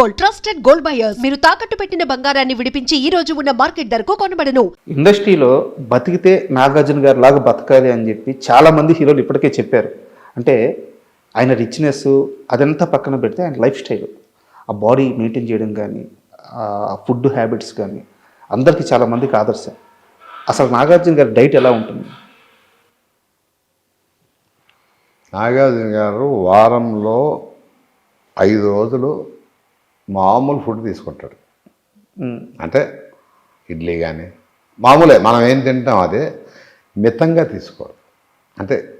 Gold trusted gold buyers. మీరు తాకట్టు పెట్టిన బంగారాన్ని విడిపించి ఈ రోజు ఉన్న మార్కెట్ ధరకు కొనబడను. ఇండస్ట్రీలో బతికితే నాగార్జున గారు లాగా బతకాలి అని చెప్పి చాలా మంది హీరోలు ఇప్పటికే చెప్పారు. అంటే ఆయన రిచ్నెస్ అదంతా పక్కన పెడితే ఆయన లైఫ్ స్టైల్ ఆ బాడీ మెయింటైన్ చేయడం కానీ ఆ ఫుడ్ హ్యాబిట్స్ కానీ అందరికీ చాలా మందికి ఆదర్శం. అసలు నాగార్జున గారి డైట్ ఎలా ఉంటుంది? నాగార్జున గారు వారంలో ఐదు రోజులు మామూలు ఫుడ్ తీసుకుంటాడు. అంటే ఇడ్లీ కానీ మామూలే మనం ఏం తింటాం అదే మితంగా తీసుకోడు. అంటే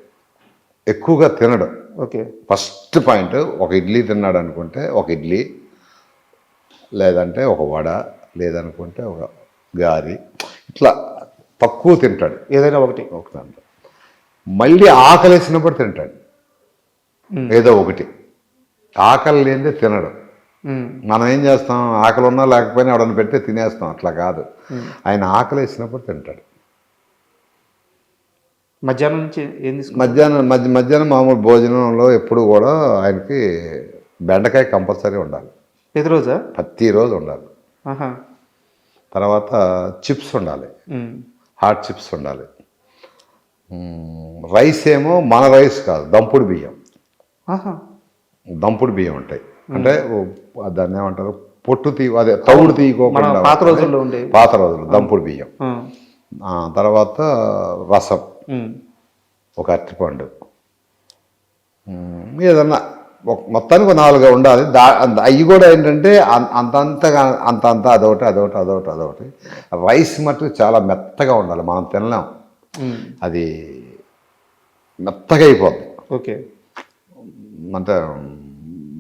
ఎక్కువగా తినడు. ఓకే. ఫస్ట్ పాయింట్ ఒక ఇడ్లీ తిన్నాడు అనుకుంటే ఒక ఇడ్లీ లేదంటే ఒక వడ లేదనుకుంటే ఒక గారి ఇట్లా తక్కువ తింటాడు. ఏదైనా ఒకటి. ఒక దాంట్లో. మళ్ళీ ఆకలేసినప్పుడు తింటాడు. ఏదో ఒకటి. ఆకలి లేనిదే తినడు. మనం ఏం చేస్తాం? ఆకలి ఉన్నా లేకపోయినా ఎవడన్నా పెడితే తినేస్తాం. అట్లా కాదు. ఆయన ఆకలి వేసినప్పుడు తింటాడు. మధ్యాహ్నం నుంచి ఏం మధ్యాహ్నం మధ్య మధ్యాహ్నం మామూలు భోజనంలో ఎప్పుడు కూడా ఆయనకి బెండకాయ కంపల్సరీ ఉండాలి. ప్రతిరోజా? ప్రతిరోజు ఉండాలి. తర్వాత చిప్స్ ఉండాలి. హాట్ చిప్స్ ఉండాలి. రైస్ ఏమో మన రైస్ కాదు దంపుడు బియ్యం. దంపుడు బియ్యం ఉంటాయి. అంటే దాన్ని ఏమంటారు? పొట్టు తీ అదే తౌడు తీయకోకుండా పాత రోజుల్లో ఉండే. పాత రోజులు దంపుడు బియ్యం. తర్వాత రసం. ఒక అరటిపండు. ఏదన్నా ఒక- మొత్తానికి ఒక నాలుగు ఉండాలి. దా అవి కూడా ఏంటంటే అంతంతగా అంత అంత అదొకటి అదొకటి అదొకటి అదొకటి. రైస్ మట్టుకు చాలా మెత్తగా ఉండాలి. మనం తినలేం. అది మెత్తగా అయిపోద్ది. ఓకే. అంటే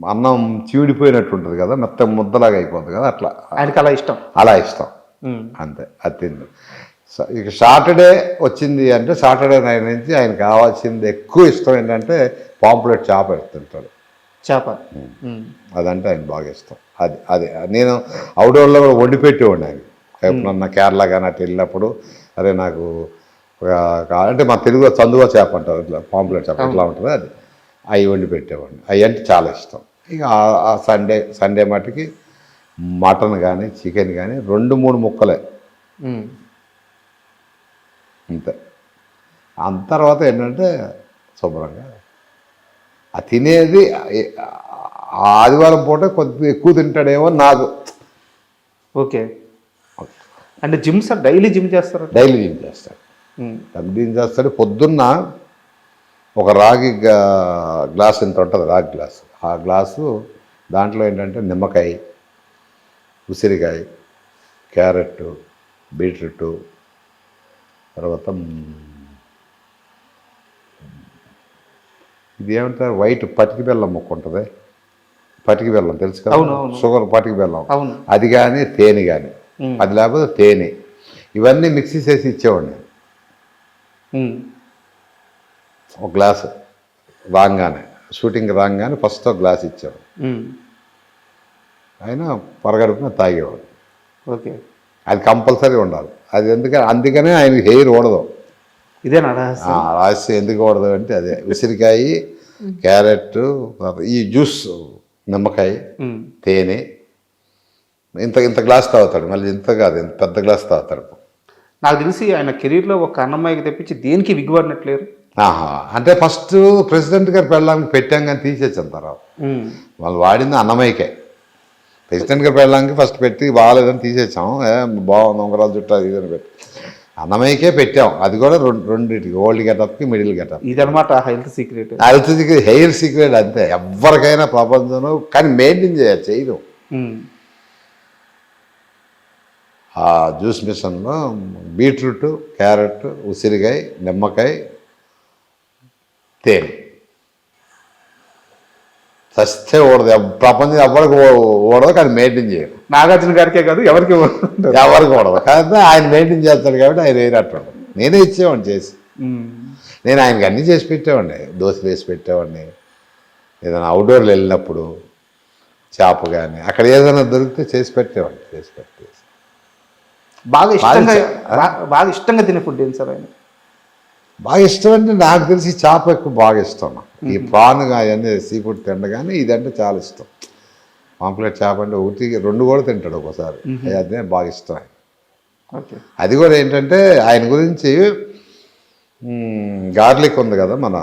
అన్నం చీడిపోయినట్టు ఉంటుంది కదా మెత్త ముద్దలాగా అయిపోద్ది కదా అట్లా. ఆయనకి అలా ఇష్టం. అలా ఇష్టం. అంతే అది తింది. ఇక సాటర్డే వచ్చింది అంటే సాటర్డే నైట్ నుంచి ఆయన కావాల్సింది ఎక్కువ ఇష్టం ఏంటంటే పాంప్లెట్ చేప తింటాడు చేప. అదంటే ఆయన బాగా ఇష్టం. అది అది. నేను అవుట్డోర్లో కూడా వండి పెట్టేవాడిని ఆయన ఎప్పుడన్నా కేరళ కానీ అట్లా వెళ్ళినప్పుడు అరే నాకు అంటే మా తెలుగు చందువ చేప అంటారు ఇట్లా పాంప్లెట్ చేప ఎట్లా ఉంటుంది అది. అవి వండి పెట్టేవాడిని. అవి అంటే చాలా ఇష్టం. ఇక ఆ- సండే సండే మటుకి మటన్ కానీ చికెన్ కానీ రెండు మూడు ముక్కలే. అంతే అంత తర్వాత ఏంటంటే శుభ్రంగా ఆ తినేది ఆదివారం పూట కొద్దిగా ఎక్కువ తింటాడేమో నాకు. ఓకే. అంటే జిమ్ సార్ డైలీ జిమ్ చేస్తారు? డైలీ జిమ్ చేస్తాడు. డైలీ చేస్తాడు. పొద్దున్న ఒక రాగి గ్లాస్ ఇంత ఉంటుంది? రాగి గ్లాస్. ఆ గ్లాసు దాంట్లో ఏంటంటే నిమ్మకాయ ఉసిరికాయ క్యారెట్ బీట్రూట్ తర్వాత ఇది ఏమంటారు వైట్ పటికి బెల్లం ముక్క ఉంటుంది. పటికి బెల్లం తెలుసు కదా. షుగర్ పటికి బెల్లం. అవును. అది కానీ తేనె కానీ. అది లేకపోతే తేనె. ఇవన్నీ మిక్సీ చేసి ఇచ్చేవాడిని ఒక గ్లాసు రాగానే షూటింగ్ రాగానే ఫస్ట్ ఒక గ్లాస్ ఇచ్చేవాడు ఉమ్, ఆయన పరగడుపున తాగేవాడు. ఓకే. అది కంపల్సరీ ఉండాలి. అది ఎందుకని అందుకనే ఆయన హెయిర్ ఓడదు ఇదేనా ఆ, రహస్యం ఎందుకు ఓడదు అంటే అదే ఉసిరికాయ క్యారెట్ ఈ జ్యూస్ నిమ్మకాయ తేనె ఇంత ఇంత గ్లాస్ తాగుతాడు. మళ్ళీ ఇంత కాదు ఇంత పెద్ద గ్లాస్ తాగుతాడు. నాకు తెలిసి ఆయన కెరీర్లో ఒక అన్నమ్మాయికి తెప్పించి దేనికి విగ్గుపడినట్లేరు ఆహా. అంటే ఫస్ట్ ప్రెసిడెంట్ గారు పెళ్ళడానికి పెట్టాం కానీ తీసేసాం తర్వాత. వాళ్ళు వాడింది అన్నమయ్యకే. ప్రెసిడెంట్ గారు పెళ్ళడానికి ఫస్ట్ పెట్టి బాగాలేదని తీసేసాం. ఏ బాగుంది ఉంగరాలు చుట్టూ అది ఇది అని పెట్టి. అన్నమయ్యకే పెట్టాం. అది కూడా రెండు రెండింటికి ఓల్డ్ గెటప్కి మిడిల్ గెటప్. ఇదనమాట health secret. Health secret hair secret అంతే. ఎవరికైనా ప్రపంచంలో కానీ మెయింటైన్ చేయాలి చేయదు ఆ జ్యూస్ మిషన్లో బీట్రూట్ క్యారెట్ ఉసిరికాయ నిమ్మకాయ తేనె చస్తే ఓడదు ప్రపంచం ఎవరికి ఓడదు కానీ మెయింటైన్ చేయరు నాగార్జున గారికే కాదు ఎవరికి. ఎవరికి ఓడదు కానీ ఆయన మెయింటైన్ చేస్తాడు కాబట్టి ఆయన వేరేట్టు నేనే ఇచ్చేవాడిని చేసి నేను ఆయనకి అన్నీ చేసి పెట్టేవాడిని దోశలు వేసి పెట్టేవాడిని ఏదైనా అవుట్డోర్లు వెళ్ళినప్పుడు చేప కానీ అక్కడ ఏదైనా దొరికితే చేసి పెట్టేవాడిని చేసి పెట్టేసి బాగా ఇష్టంగా బాగా- ఇష్టంగా తినే ఫుడ్ ఏంటి సార్ ఆయన బాగా ఇష్టం అంటే నాకు తెలిసి చేప ఎక్కువ బాగా ఇష్టం. ఈ ప్రాన్ అవన్నీ సీ ఫుడ్ తినడం కానీ ఇదంటే చాలా ఇష్టం. పాంప్లెట్ చేప అంటే ఒకటి రెండు కూడా తింటాడు ఒకసారి అదే బాగా ఇష్టం ఆయన. ఓకే. అది కూడా ఏంటంటే ఆయన గురించి గార్లిక్ ఉంది కదా మన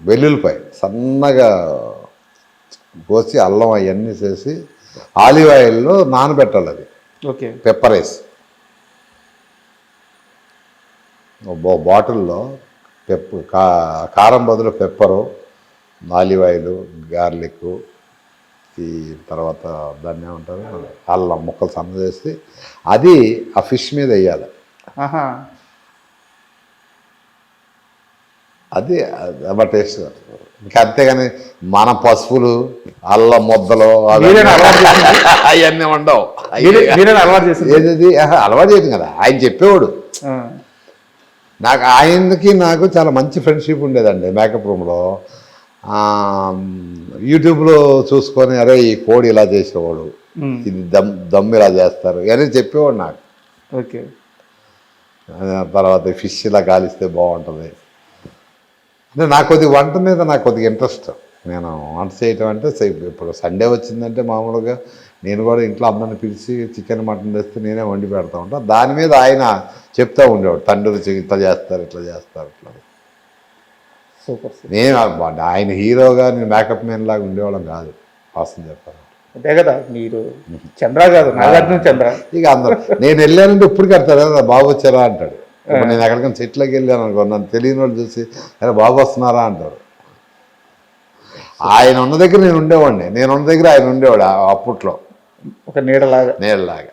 వెల్లుల్లిపాయ సన్నగా కోసి అల్లం అవన్నీ చేసి ఆలివ్ ఆయిల్లో నానబెట్టాలి అది. ఓకే. పెప్పర్ వేసి. బాటిల్లో పెప్ కా కారం బదులు పెప్పరు ఆలివ్ ఆయిల్ గార్లిక్ ఈ తర్వాత దాన్ని ఏమంటారు? అల్లం ముక్కలు సన్న చేసి అది ఆ ఫిష్ మీద వేయాలి. అది అబ్బా టేస్ట్ ఇంకా అంతేగాని మన పసుపులు అల్లం ముద్దలు అవన్నీ ఉండవు అలవాటు ఆహా, అలవాటు చేయదు కదా. ఆయన చెప్పేవాడు. నాకు ఆయనకి నాకు చాలా మంచి ఫ్రెండ్షిప్ ఉండేదండి మేకప్ రూమ్లో. యూట్యూబ్లో చూసుకొని అరే ఈ కోడి ఇలా చేసేవాడు. ఇది దమ్ దమ్ ఇలా చేస్తారు. అని చెప్పేవాడు నాకు. ఓకే. తర్వాత ఫిష్ ఇలా కాలిస్తే బాగుంటుంది. అంటే నాకు కొద్దిగా వంట మీద నాకు కొద్దిగా ఇంట్రెస్ట్. నేను వంట చేయటం అంటే ఇప్పుడు సండే వచ్చిందంటే మామూలుగా నేను కూడా ఇంట్లో అందరిని పిలిచి చికెన్ మటన్ తెస్తే నేనే వండి పెడతా ఉంటాను దాని మీద ఆయన చెప్తా ఉండేవాడు తండ్రి ఇట్లా చేస్తారు ఇట్లా చేస్తారు ఇట్లా సూపర్ నేను ఆయన హీరోగా నేను మేకప్ మ్యాన్ లాగా ఉండేవాళ్ళం కాదు వాస్తవం చెప్పాను అదే కదా మీరు చంద్ర కాదు నాగార్జున చంద్ర. ఇక అందరు నేను వెళ్ళానంటే ఇప్పుడు కడతారు? కదా బాబు వచ్చారా? అంటాడు. నేను ఎక్కడికైనా చెట్లకి వెళ్ళాను అనుకో నన్ను తెలియని వాళ్ళు చూసి అరే బాబు వస్తున్నారా? అంటారు. ఆయన ఉన్న దగ్గర నేను ఉండేవాడిని. నేను ఉన్న దగ్గర ఆయన ఉండేవాడు అప్పట్లో. ఒక నీడలాగా. నీడలాగా.